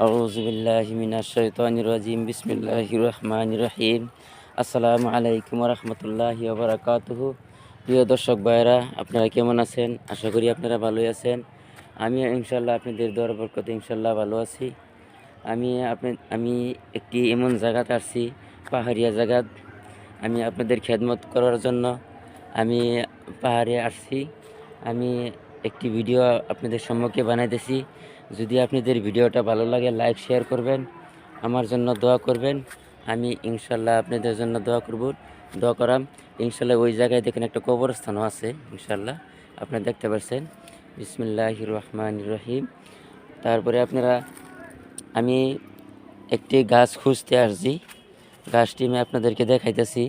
أعوذ بالله من الشيطان الرجيم بسم الله الرحمن الرحيم আসসালামু আলাইকুম রহমতুল্লাহি ওবরাকাতুহু প্রিয় দর্শক ভাইরা আপনারা কেমন আছেন আশা করি আপনারা ভালোই আছেন আমি ইনশাল্লাহ আপনাদের দর বরকতে ইনশাল্লাহ ভালো আছি আমি আপনি আমি একটি এমন জায়গাতে আসছি পাহাড়িয়া জায়গা আমি আপনাদের খেদমত করার জন্য আমি পাহাড়ে আসছি আমি একটি ভিডিও আপনাদের সম্মুখে বানাইতেছি যদি আপনাদের ভিডিওটা ভালো লাগে লাইক শেয়ার করবেন। আমার জন্য দোয়া করবেন। আমি ইনশাল্লাহ আপনাদের জন্য দোয়া করব, দোয়া করাম। ইনশাল্লাহ ওই জায়গায় দেখেন একটা কবরস্থানও আছে, ইনশাল্লাহ। আপনারা দেখতে পাচ্ছেন বিসমিল্লাহ রহমান রহিম। তারপরে আপনারা, আমি একটি গাছ খুঁজতে আসছি। গাছটি আমি আপনাদেরকে দেখাইতেছি।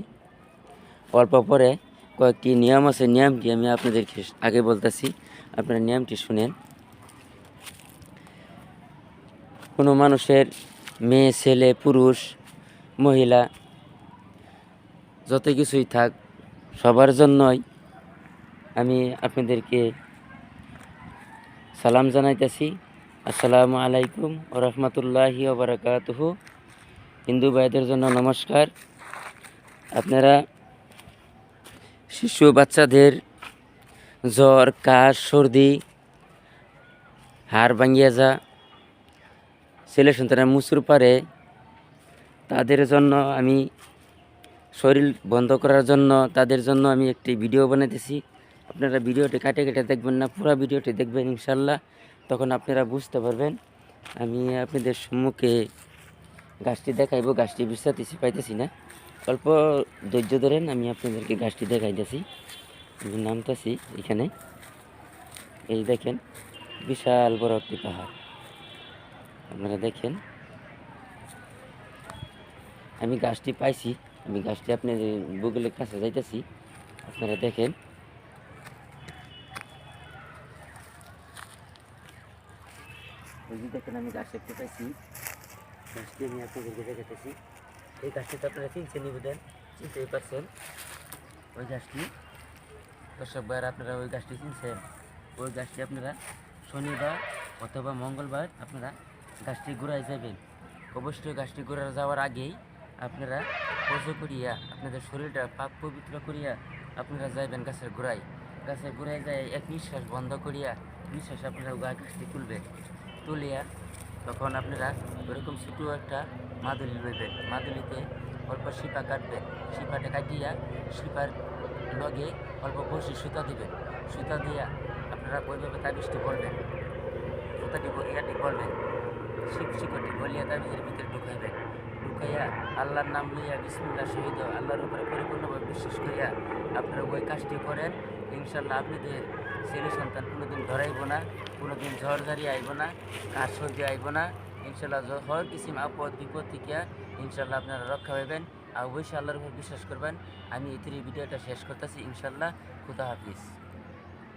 অল্প পরে কয়েকটি নিয়ম আছে, নিয়মটি আমি আপনাদেরকে আগে বলতেছি। আপনারা নিয়মটি শুনেন। কোনো মানুষের মেয়ে, ছেলে, পুরুষ, মহিলা, যত কিছুই থাক, সবার জন্যই আমি আপনাদেরকে সালাম জানাইতেছি। আসসালামু আলাইকুম ও রহমতুল্লাহি ওবরাকাতুহ হিন্দু ভাইদের জন্য নমস্কার। আপনারা শিশু বাচ্চাদের জ্বর, কাশ, সর্দি, হাড় ভাঙ্গিয়া যা ছেলে সন্তানের মুসুর পারে, তাদের জন্য আমি শরীর বন্ধ করার জন্য, তাদের জন্য আমি একটি ভিডিও বানাইতেছি। আপনারা ভিডিওটি কাটে কেটে দেখবেন না, পুরো ভিডিওটি দেখবেন ইনশাল্লাহ তখন আপনারা বুঝতে পারবেন, আমি আপনাদের সম্মুখে গাছটি দেখাইবো, গাছটি বিস্তারিত পাইতেছি না। অল্প ধৈর্য ধরেন, আমি আপনাদেরকে গাছটি দেখাইতেছি। নামতেছি এখানে। এই দেখেন, বিশাল বড় একটি পাহাড়। আপনারা দেখেন। আমি গাছটি পাইছি, আমি গাছটি আপনার গুগলের কাছে যাইতেছি, আপনারা দেখেন। দেখেন আমি গাছ দেখতে পাইছি, গাছটি আমি আপনাদেরকে দেখাতেছি এই গাছটি আপনারা চিনছেন, নিবেদন, চিনতেই পারছেন। ওই গাছটি, দর্শক ভাইয়ের, আপনারা ওই গাছটি চিনছেন। ওই গাছটি আপনারা শনিবার অথবা মঙ্গলবার আপনারা গাছটি ঘুরাই যাবেন। অবশ্যই গাছটি ঘুরে যাওয়ার আগেই আপনারা পুজো করিয়া, আপনাদের শরীরটা পাক পবিত্র করিয়া আপনারা যাইবেন গাছের গোড়ায় গাছের গোড়ায় যায় এক নিঃশ্বাস বন্ধ করিয়া নিঃশ্বাস আপনারা গাছটি তুলবেন। তুলিয়া তখন আপনারা ওরকম ছোটো একটা মাদুলি লইবেন। মাদুলিতে অল্প শিপা কাটবেন। শিপাটা কাটিয়া শিপার লগে অল্প বসি সুতা দিবেন। সুতা দিয়া আপনারা ওইভাবে তাবিজটি করবেন সুতাটি ইয়াটি করবেন শিব বলিয়া তাবিজের ভিতরে ঢুকাইবেন। ঢুকাইয়া আল্লাহর নাম লইয়া বিসমুল্লাহ শহীদ আল্লাহর উপরে পরিপূর্ণভাবে বিশ্বাস করিয়া আপনারা ওই কাজটি করেন ইনশাল্লাহ আপনাদের ছেলে সন্তান কোনোদিন ধরাইব না, কোনোদিন ঝড়ঝারি আইব না কাজ সর্দি আইব না। ইনশাল্লাহ হর কিসিম আপদ বিপদ থেকে ইনশাল্লাহ আপনারা রক্ষা পাবেন আর অবশ্যই আল্লাহর উপর বিশ্বাস করবেন। আমি এটির ভিডিওটা শেষ করতেছি ইনশাল্লাহ খুদা হাফিজ।